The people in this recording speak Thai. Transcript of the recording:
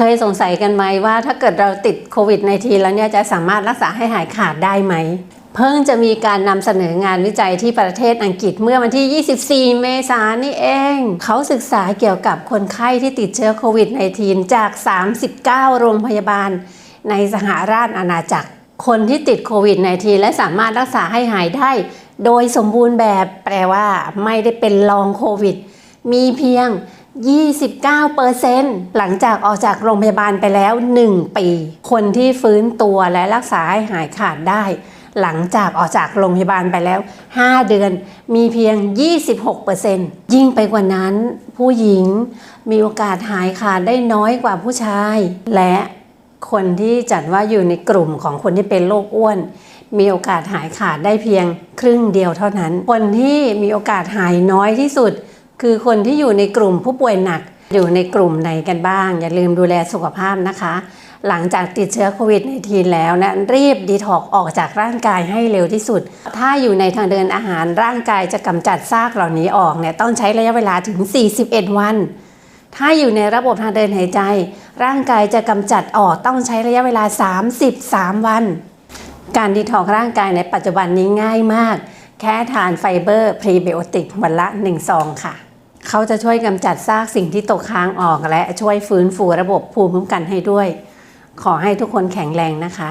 เคยสงสัยกันไหมว่าถ้าเกิดเราติดโควิด -19 แล้วเนี่ยจะสามารถรักษาให้หายขาดได้ไหม เพิ่งจะมีการนำเสนองานวิจัยที่ประเทศอังกฤษเมื่อวันที่ 24 เมษายนนี่เอง เขาศึกษาเกี่ยวกับคนไข้ที่ติดเชื้อโควิด -19 จาก 39 โรงพยาบาล ในสหราชอาณาจักร คนที่ติดโควิด -19 และสามารถรักษาให้หายได้ โดยสมบูรณ์แบบแปลว่าไม่ได้เป็นลองโควิด มีเพียง 29%หลังจากออกจากโรงพยาบาลไปแล้ว 1 ปี คนที่ฟื้นตัวและรักษาให้หายขาดได้ หลังจากออกจากโรงพยาบาลไปแล้ว 5 เดือนมีเพียง 26%ยิ่งไปกว่านั้น ผู้หญิงมีโอกาสหายขาดได้น้อยกว่าผู้ชาย และคนที่จัดว่าอยู่ในกลุ่มของคนที่เป็นโรคอ้วน มีโอกาสหายขาดได้เพียงครึ่งเดียวเท่านั้น คนที่มีโอกาสหายน้อยที่สุด คือคนที่อยู่ในกลุ่มผู้ป่วยหนักอยู่ในกลุ่มไหนกันบ้าง อย่าลืมดูแลสุขภาพนะคะ หลังจากติดเชื้อโควิด -19 แล้วนะรีบดีท็อกออกจากร่างกายให้เร็วที่สุด ถ้าอยู่ในทางเดินอาหารร่างกายจะกำจัดซากเหล่านี้ออกเนี่ยต้องใช้ระยะเวลาถึง 41 วัน ถ้าอยู่ในระบบทางเดินหายใจ ร่างกายจะกำจัดออกต้องใช้ระยะเวลา 33 วัน การดีท็อกร่างกายในปัจจุบันนี้ง่ายมาก แค่ทานไฟเบอร์พรีไบโอติกวันละ1ซองค่ะ เขาจะช่วยกำจัดซากสิ่งที่ตกค้างออกและช่วยฟื้นฟูระบบภูมิคุ้มกันให้ด้วย ขอให้ทุกคนแข็งแรงนะคะ